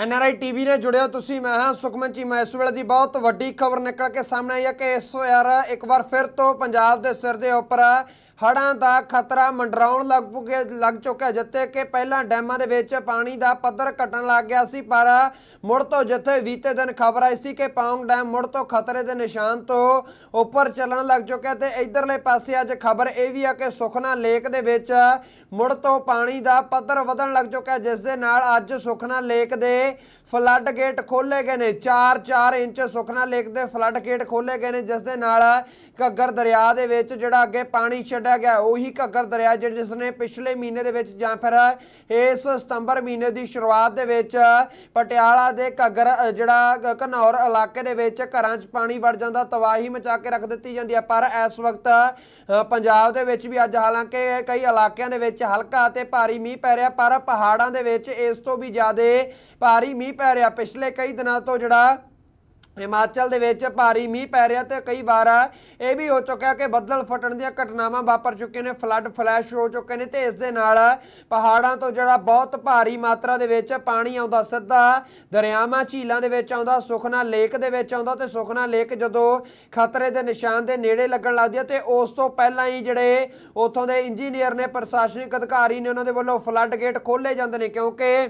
NRI TV ਨੇ ਜੁੜਿਓ ਤੁਸੀਂ, ਮੈਂ ਹਾਂ ਸੁਖਮਨ ਚੀਮਾ ਇਸ ਵੇਲੇ ਦੀ ਬਹੁਤ ਵੱਡੀ ਖਬਰ ਨਿਕਲ ਕੇ ਸਾਹਮਣੇ ਆਈ ਹੈ ਕਿ ਇਸ ਵਾਰ ਇੱਕ ਵਾਰ ਫਿਰ ਤੋਂ ਪੰਜਾਬ ਦੇ ਸਿਰ ਦੇ ਉੱਪਰ ਹੜ੍ਹਾਂ ਦਾ ਖਤਰਾ ਮੰਡਰਾਉਣ ਲੱਗ ਪੁਗੇ, ਲੱਗ ਚੁੱਕਿਆ ਜਿੱਥੇ ਕਿ ਪਹਿਲਾਂ ਡੈਮਾਂ ਦੇ ਵਿੱਚ ਪਾਣੀ ਦਾ ਪੱਧਰ ਘਟਣ ਲੱਗ ਗਿਆ ਸੀ, ਪਰ ਮੁੜ ਤੋਂ ਜਿੱਥੇ ਬੀਤੇ ਦਿਨ ਖਬਰ ਆਈ ਸੀ ਕਿ ਪਾਉਂਗ ਡੈਮ ਮੁੜ ਤੋਂ ਖਤਰੇ ਦੇ ਨਿਸ਼ਾਨ ਤੋਂ ਉੱਪਰ ਚੱਲਣ ਲੱਗ ਚੁੱਕਿਆ ਤੇ ਇਧਰਲੇ ਪਾਸੇ ਅੱਜ ਖਬਰ ਇਹ ਵੀ ਆ ਕਿ ਸੁਖਨਾ ਲੇਕ ਦੇ ਵਿੱਚ ਮੁੜ ਤੋਂ ਪਾਣੀ ਦਾ ਪੱਧਰ ਵਧਣ ਲੱਗ ਚੁੱਕਿਆ, ਜਿਸ ਦੇ ਨਾਲ ਅੱਜ ਸੁਖਨਾ ਲੇਕ ਦੇ ਫਲੱਡ ਗੇਟ ਖੋਲੇ ਗਏ ਨੇ 4-4 ਇੰਚ ਸੁਖਨਾ ਲੇਕ ਦੇ ਫਲੱਡ ਗੇਟ ਖੋਲੇ ਗਏ ਨੇ, ਜਿਸ ਦੇ ਨਾਲ ਘੱਗਰ ਦਰਿਆ ਦੇ ਵਿੱਚ ਜਿਹੜਾ ਅੱਗੇ ਪਾਣੀ ਛੱਡ ਛੱਡਿਆ ਗਿਆ ਉਹੀ ਘੱਗਰ ਦਰਿਆ ਜਿਹੜਾ ਜਿਸ ਨੇ ਪਿਛਲੇ ਮਹੀਨੇ ਦੇ ਵਿੱਚ ਜਾਂ ਫਿਰ ਇਸ ਸਤੰਬਰ ਮਹੀਨੇ ਦੀ ਸ਼ੁਰੂਆਤ ਦੇ ਵਿੱਚ ਪਟਿਆਲਾ ਦੇ ਘੱਗਰ ਜਿਹੜਾ ਘਨੌਰ ਇਲਾਕੇ ਦੇ ਵਿੱਚ ਘਰਾਂ 'ਚ ਪਾਣੀ ਵੜ ਜਾਂਦਾ, ਤਬਾਹੀ ਮਚਾ ਕੇ ਰੱਖ ਦਿੱਤੀ ਜਾਂਦੀ ਹੈ। ਪਰ ਇਸ ਵਕਤ ਪੰਜਾਬ ਦੇ ਵਿੱਚ ਵੀ ਅੱਜ ਹਾਲਾਂਕਿ ਕਈ ਇਲਾਕਿਆਂ ਦੇ ਵਿੱਚ ਹਲਕਾ ਅਤੇ ਭਾਰੀ ਮੀਂਹ ਪੈ ਰਿਹਾ, ਪਰ ਪਹਾੜਾਂ ਦੇ ਵਿੱਚ ਇਸ ਤੋਂ ਵੀ ਜ਼ਿਆਦਾ ਭਾਰੀ ਮੀਂਹ ਪੈ ਰਿਹਾ। ਪਿਛਲੇ ਕਈ ਦਿਨਾਂ ਤੋਂ ਜਿਹੜਾ ਹਿਮਾਚਲ ਦੇ ਵਿੱਚ ਭਾਰੀ ਮੀਂਹ ਪੈ ਰਿਹਾ ਤੇ ਕਈ ਵਾਰ ਇਹ ਵੀ ਹੋ ਚੁੱਕਿਆ ਕਿ ਬੱਦਲ ਫਟਣ ਦੀਆਂ ਘਟਨਾਵਾਂ ਵਾਪਰ ਚੁੱਕੇ ਨੇ ਫਲੱਡ ਫਲੈਸ਼ ਹੋ ਚੁੱਕੇ ਨੇ ਤੇ ਇਸ ਦੇ ਨਾਲ ਪਹਾੜਾਂ ਤੋਂ ਜਿਹੜਾ ਬਹੁਤ ਭਾਰੀ ਮਾਤਰਾ ਦੇ ਵਿੱਚ ਪਾਣੀ ਆਉਂਦਾ, ਸਿੱਧਾ ਦਰਿਆਵਾਂ, ਝੀਲਾਂ ਦੇ ਵਿੱਚ ਆਉਂਦਾ, ਸੁਖਨਾ ਲੇਕ ਦੇ ਵਿੱਚ ਆਉਂਦਾ ਤੇ ਸੁਖਨਾ ਲੇਕ ਜਦੋਂ ਖਤਰੇ ਦੇ ਨਿਸ਼ਾਨ ਦੇ ਨੇੜੇ ਲੱਗਣ ਲੱਗਦੀ ਹੈ ਤੇ ਉਸ ਤੋਂ ਪਹਿਲਾਂ ਹੀ ਜਿਹੜੇ ਉੱਥੋਂ ਦੇ ਇੰਜੀਨੀਅਰ ਨੇ, ਪ੍ਰਸ਼ਾਸਨਿਕ ਅਧਿਕਾਰੀ ਨੇ ਉਹਨਾਂ ਦੇ ਵੱਲੋਂ ਫਲੱਡ ਗੇਟ ਖੋਲੇ ਜਾਂਦੇ ਨੇ ਕਿਉਂਕਿ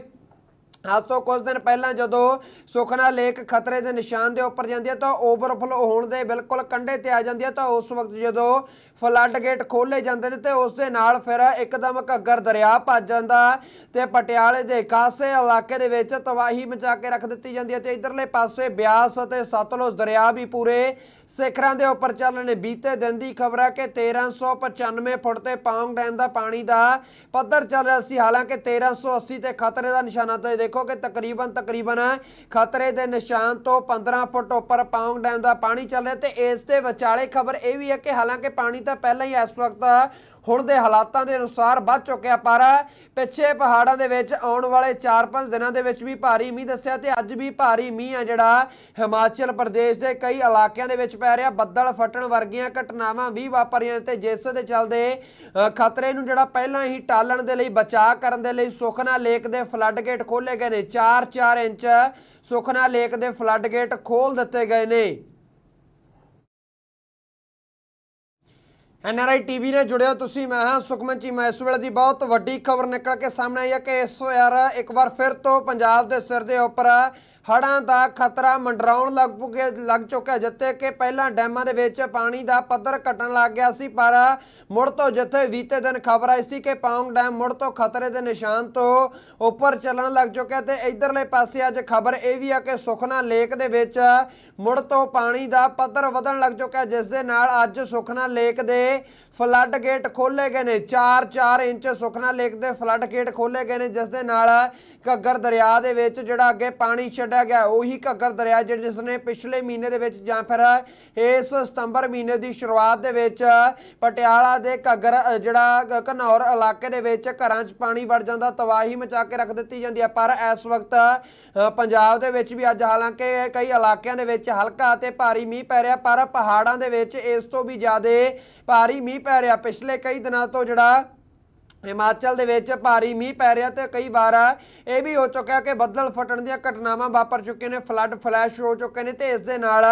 ਅੱਜ ਤੋਂ ਕੁਝ ਦਿਨ ਪਹਿਲਾਂ ਜਦੋਂ ਸੁਖਨਾ ਲੇਕ ਖਤਰੇ ਦੇ ਨਿਸ਼ਾਨ ਦੇ ਉੱਪਰ ਜਾਂਦੀ ਹੈ ਤਾਂ ਓਵਰਫਲੋ ਹੋਣ ਦੇ ਬਿਲਕੁਲ ਕੰਢੇ ਤੇ ਆ ਜਾਂਦੀ ਹੈ ਤਾਂ ਉਸ ਵਕਤ ਜਦੋਂ ਫਲੱਡ ਗੇਟ ਖੋਲੇ ਜਾਂਦੇ ਨੇ ਤੇ ਉਸ ਦੇ ਨਾਲ ਫਿਰ ਇੱਕਦਮ ਘੱਗਰ ਦਰਿਆ ਭੱਜ ਜਾਂਦਾ ਤੇ ਪਟਿਆਲੇ ਦੇ ਖਾਸੇ ਇਲਾਕੇ ਦੇ ਵਿੱਚ ਤਬਾਹੀ ਮਚਾ ਕੇ ਰੱਖ ਦਿੱਤੀ ਜਾਂਦੀ ਹੈ ਤੇ ਇਧਰਲੇ ਪਾਸੇ ਬਿਆਸ ਅਤੇ ਸਤਲੁਜ ਦਰਿਆ ਵੀ ਪੂਰੇ ਸਿਖਰਾਂ ਦੇ ਉੱਪਰ ਚੱਲ ਰਹੇ ਨੇ। ਬੀਤੇ ਦਿਨ ਦੀ ਖਬਰ ਹੈ ਕਿ 1395 ਫੁੱਟ ਤੇ ਪਾਉਂਗ ਡੈਮ ਦਾ ਪਾਣੀ ਦਾ ਪੱਧਰ ਚੱਲ ਰਿਹਾ ਸੀ। ਹਾਲਾਂਕਿ 1380 ਤੇ ਖਤਰੇ ਦਾ ਨਿਸ਼ਾਨਾ ਤੇ ਦੇਖੋ ਕਿ ਤਕਰੀਬਨ ਤਕਰੀਬਨ ਖਤਰੇ ਦੇ ਨਿਸ਼ਾਨ ਤੋਂ 15 ਫੁੱਟ ਉੱਪਰ ਪੌਂਗ ਡੈਮ ਦਾ ਪਾਣੀ ਚੱਲ ਰਿਹਾ ਤੇ ਇਸ ਦੇ ਵਿਚਾਲੇ ਖਬਰ ਇਹ ਵੀ ਹੈ ਕਿ ਹਾਲਾਂਕਿ ਪਾਣੀ ਤਾਂ ਪਹਿਲਾਂ ਹੀ ਇਸ ਵਕਤ ਹੁਣ ਦੇ ਹਾਲਾਤਾਂ ਦੇ ਅਨੁਸਾਰ ਵੱਧ ਚੁੱਕਿਆ ਪਰ ਪਿੱਛੇ ਪਹਾੜਾਂ ਦੇ ਵਿੱਚ ਆਉਣ ਵਾਲੇ 4-5 ਦਿਨਾਂ ਦੇ ਵਿੱਚ ਵੀ ਭਾਰੀ ਮੀਂਹ ਦੱਸਿਆ ਤੇ ਅੱਜ ਵੀ ਭਾਰੀ ਮੀਂਹ ਆ ਜਿਹੜਾ ਹਿਮਾਚਲ ਪ੍ਰਦੇਸ਼ ਦੇ ਕਈ ਇਲਾਕਿਆਂ ਦੇ ਵਿੱਚ ਪੈ ਰਿਹਾ। ਬੱਦਲ ਫਟਣ ਵਰਗੀਆਂ ਘਟਨਾਵਾਂ ਵੀ ਵਾਪਰੀਆਂ ਤੇ ਜਿਸ ਦੇ ਚੱਲਦੇ ਅ, ਖਤਰੇ ਨੂੰ ਜਿਹੜਾ ਪਹਿਲਾਂ ਹੀ ਟਾਲਣ ਦੇ ਲਈ ਬਚਾਅ ਕਰਨ ਦੇ ਲਈ ਸੁਖਨਾ ਲੇਕ ਦੇ ਫਲੱਡ ਗੇਟ ਖੋਲੇ ਗਏ ਨੇ। 4-4 ਇੰਚ ਸੁਖਨਾ ਲੇਕ ਦੇ ਫਲੱਡ ਗੇਟ ਖੋਲ ਦਿੱਤੇ ਗਏ ਨੇ। ਐਨਆਰਆਈ ਟੀਵੀ ਨੇ ਜੁੜਿਓ ਤੁਸੀਂ, ਮੈਂ ਹਾਂ ਸੁਖਮਨ ਚੀਮਾ ਇਸ ਵੇਲੇ ਦੀ ਬਹੁਤ ਵੱਡੀ ਖਬਰ ਨਿਕਲ ਕੇ ਸਾਹਮਣੇ ਆਈ ਹੈ ਕਿ ਇਸ ਵਾਰ, ਇੱਕ ਵਾਰ ਫਿਰ ਤੋਂ ਪੰਜਾਬ ਦੇ ਸਿਰ ਦੇ ਉੱਪਰ ਹੜ੍ਹਾਂ ਦਾ ਖਤਰਾ ਮੰਡਰਾਉਣ ਲੱਗ ਪੁਗੇ ਲੱਗ ਚੁੱਕਿਆ, ਜਿੱਥੇ ਕਿ ਪਹਿਲਾਂ ਡੈਮਾਂ ਦੇ ਵਿੱਚ ਪਾਣੀ ਦਾ ਪੱਧਰ ਘਟਣ ਲੱਗ ਗਿਆ ਸੀ, ਪਰ ਮੁੜ ਤੋਂ ਜਿੱਥੇ ਬੀਤੇ ਦਿਨ ਖਬਰ ਆਈ ਸੀ ਕਿ ਪਾਉਂਗ ਡੈਮ ਮੁੜ ਤੋਂ ਖਤਰੇ ਦੇ ਨਿਸ਼ਾਨ ਤੋਂ ਉੱਪਰ ਚੱਲਣ ਲੱਗ ਚੁੱਕਿਆ ਤੇ ਇਧਰਲੇ ਪਾਸੇ ਅੱਜ ਖਬਰ ਇਹ ਵੀ ਆ ਕਿ ਸੁਖਨਾ ਲੇਕ ਦੇ ਵਿੱਚ ਮੁੜ ਤੋਂ ਪਾਣੀ ਦਾ ਪੱਧਰ ਵਧਣ ਲੱਗ ਚੁੱਕਿਆ, ਜਿਸ ਦੇ ਨਾਲ ਅੱਜ ਸੁਖਨਾ ਲੇਕ ਦੇ ਫਲੱਡ ਗੇਟ ਖੋਲੇ ਗਏ ਨੇ। 4-4 ਇੰਚ ਸੁਖਨਾ ਲੇਕ ਦੇ ਫਲੱਡ ਗੇਟ ਖੋਲੇ ਗਏ ਨੇ, ਜਿਸ ਦੇ ਨਾਲ ਘੱਗਰ ਦਰਿਆ ਦੇ ਵਿੱਚ ਜਿਹੜਾ ਅੱਗੇ ਪਾਣੀ ਛੱਡਿਆ ਗਿਆ। ਉਹੀ ਘੱਗਰ ਦਰਿਆ ਜਿਸ ਨੇ ਪਿਛਲੇ ਮਹੀਨੇ ਦੇ ਵਿੱਚ ਜਾਂ ਫਿਰ ਇਸ ਸਤੰਬਰ ਮਹੀਨੇ ਦੀ ਸ਼ੁਰੂਆਤ ਦੇ ਵਿੱਚ ਪਟਿਆਲਾ ਦੇ ਘੱਗਰ ਜਿਹੜਾ ਘਨੌਰ ਇਲਾਕੇ ਦੇ ਵਿੱਚ ਘਰਾਂ 'ਚ ਪਾਣੀ ਵੜ ਜਾਂਦਾ, ਤਬਾਹੀ ਮਚਾ ਕੇ ਰੱਖ ਦਿੱਤੀ ਜਾਂਦੀ ਹੈ। ਪਰ ਇਸ ਵਕਤ ਪੰਜਾਬ ਦੇ ਵਿੱਚ ਵੀ ਅੱਜ ਹਾਲਾਂਕਿ ਕਈ ਇਲਾਕਿਆਂ ਦੇ ਵਿੱਚ ਹਲਕਾ ਅਤੇ ਭਾਰੀ ਮੀਂਹ ਪੈ ਰਿਹਾ, ਪਰ ਪਹਾੜਾਂ ਦੇ ਵਿੱਚ ਇਸ ਤੋਂ ਵੀ ਜ਼ਿਆਦਾ ਭਾਰੀ ਮੀਂਹ ਪੈ ਰਿਹਾ। ਪਿਛਲੇ ਕਈ ਦਿਨਾਂ ਤੋਂ ਜਿਹੜਾ ਹਿਮਾਚਲ ਦੇ ਵਿੱਚ ਭਾਰੀ ਮੀਂਹ ਪੈ ਰਿਹਾ ਤੇ ਕਈ ਵਾਰ ਇਹ ਵੀ ਹੋ ਚੁੱਕਿਆ ਕਿ ਬੱਦਲ ਫਟਣ ਦੀਆਂ ਘਟਨਾਵਾਂ ਵਾਪਰ ਚੁੱਕੇ ਨੇ ਫਲੱਡ ਫਲੈਸ਼ ਹੋ ਚੁੱਕੇ ਨੇ ਤੇ ਇਸ ਦੇ ਨਾਲ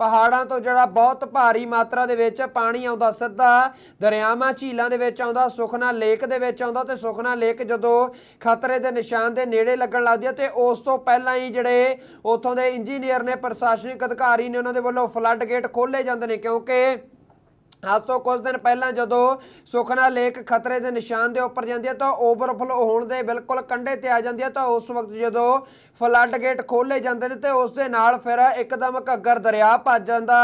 ਪਹਾੜਾਂ ਤੋਂ ਜਿਹੜਾ ਬਹੁਤ ਭਾਰੀ ਮਾਤਰਾ ਦੇ ਵਿੱਚ ਪਾਣੀ ਆਉਂਦਾ, ਸਿੱਧਾ ਦਰਿਆਵਾਂ, ਝੀਲਾਂ ਦੇ ਵਿੱਚ ਆਉਂਦਾ, ਸੁਖਨਾ ਲੇਕ ਦੇ ਵਿੱਚ ਆਉਂਦਾ ਤੇ ਸੁਖਨਾ ਲੇਕ ਜਦੋਂ ਖਤਰੇ ਦੇ ਨਿਸ਼ਾਨ ਦੇ ਨੇੜੇ ਲੱਗਣ ਲੱਗਦੀ ਹੈ ਤੇ ਉਸ ਤੋਂ ਪਹਿਲਾਂ ਹੀ ਜਿਹੜੇ ਉੱਥੋਂ ਦੇ ਇੰਜੀਨੀਅਰ ਨੇ, ਪ੍ਰਸ਼ਾਸਨਿਕ ਅਧਿਕਾਰੀ ਨੇ ਉਹਨਾਂ ਦੇ ਵੱਲੋਂ ਫਲੱਡ ਗੇਟ ਖੋਲੇ ਜਾਂਦੇ ਨੇ ਕਿਉਂਕਿ ਅੱਜ ਤੋਂ ਕੁਝ ਦਿਨ ਪਹਿਲਾਂ ਜਦੋਂ ਸੁਖਨਾ ਲੇਕ ਖਤਰੇ ਦੇ ਨਿਸ਼ਾਨ ਦੇ ਉੱਪਰ ਜਾਂਦੀ ਹੈ ਤਾਂ ਓਵਰਫਲੋ ਹੋਣ ਦੇ ਬਿਲਕੁਲ ਕੰਢੇ ਤੇ ਆ ਜਾਂਦੀ ਹੈ ਤਾਂ ਉਸ ਵਕਤ ਜਦੋਂ ਫਲੱਡ ਗੇਟ ਖੋਲੇ ਜਾਂਦੇ ਨੇ ਤੇ ਉਸ ਦੇ ਨਾਲ ਫਿਰ ਇੱਕਦਮ ਘੱਗਰ ਦਰਿਆ ਭੱਜ ਜਾਂਦਾ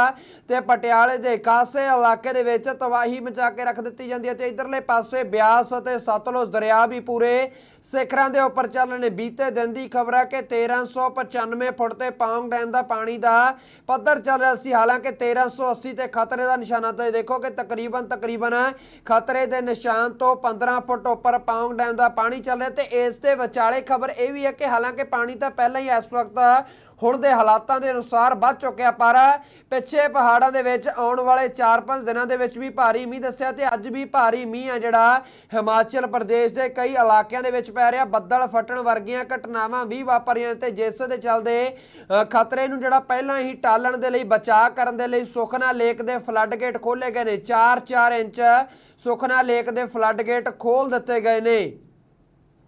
ਤੇ ਪਟਿਆਲੇ ਦੇ ਖਾਸੇ ਇਲਾਕੇ ਦੇ ਵਿੱਚ ਤਬਾਹੀ ਮਚਾ ਕੇ ਰੱਖ ਦਿੱਤੀ ਜਾਂਦੀ ਹੈ ਤੇ ਇਧਰਲੇ ਪਾਸੇ ਬਿਆਸ ਅਤੇ ਸਤਲੁਜ ਦਰਿਆ ਵੀ ਪੂਰੇ ਸਿਖਰਾਂ ਦੇ ਉੱਪਰ ਚੱਲ ਰਹੇ ਨੇ। ਬੀਤੇ ਦਿਨ ਦੀ ਖਬਰ ਹੈ ਕਿ 1395 ਫੁੱਟ ਤੇ ਪੌਂਗ ਡੈਮ ਦਾ ਪਾਣੀ ਦਾ ਪੱਧਰ ਚੱਲ ਰਿਹਾ ਸੀ। ਹਾਲਾਂਕਿ 1380 ਤੇ ਖਤਰੇ ਦਾ ਨਿਸ਼ਾਨਾ ਤੇ ਦੇਖੋ ਕਿ ਤਕਰੀਬਨ ਤਕਰੀਬਨ ਖਤਰੇ ਦੇ ਨਿਸ਼ਾਨ ਤੋਂ 15 ਫੁੱਟ ਉੱਪਰ ਪਾਉਂਗ ਡੈਮ ਦਾ ਪਾਣੀ ਚੱਲ ਰਿਹਾ ਤੇ ਇਸ ਦੇ ਵਿਚਾਲੇ ਖਬਰ ਇਹ ਵੀ ਹੈ ਕਿ ਹਾਲਾਂਕਿ ਪਾਣੀ ਤਾਂ ਪਹਿਲਾਂ ਹੀ ਇਸ ਵਕਤ ਹੁਣ ਦੇ ਹਾਲਾਤਾਂ ਦੇ ਅਨੁਸਾਰ ਵੱਧ ਚੁੱਕਿਆ ਪਰ ਪਿੱਛੇ ਪਹਾੜਾਂ ਦੇ ਵਿੱਚ ਆਉਣ ਵਾਲੇ 4-5 ਦਿਨਾਂ ਦੇ ਵਿੱਚ ਵੀ ਭਾਰੀ ਮੀਂਹ ਦੱਸਿਆ ਤੇ ਅੱਜ ਵੀ ਭਾਰੀ ਮੀਂਹ ਆ ਜਿਹੜਾ ਹਿਮਾਚਲ ਪ੍ਰਦੇਸ਼ ਦੇ ਕਈ ਇਲਾਕਿਆਂ ਦੇ ਵਿੱਚ ਪੈ ਰਿਹਾ। ਬੱਦਲ ਫਟਣ ਵਰਗੀਆਂ ਘਟਨਾਵਾਂ ਵੀ ਵਾਪਰੀਆਂ ਤੇ ਜਿਸ ਦੇ ਚੱਲਦੇ ਖਤਰੇ ਨੂੰ ਜਿਹੜਾ ਪਹਿਲਾਂ ਹੀ ਟਾਲਣ ਦੇ ਲਈ, ਬਚਾਅ ਕਰਨ ਦੇ ਲਈ ਸੁਖਨਾ ਲੇਕ ਦੇ ਫਲੱਡ ਗੇਟ ਖੋਲੇ ਗਏ ਨੇ। 4-4 ਇੰਚ ਸੁਖਨਾ ਲੇਕ ਦੇ ਫਲੱਡ ਗੇਟ ਖੋਲ ਦਿੱਤੇ ਗਏ ਨੇ।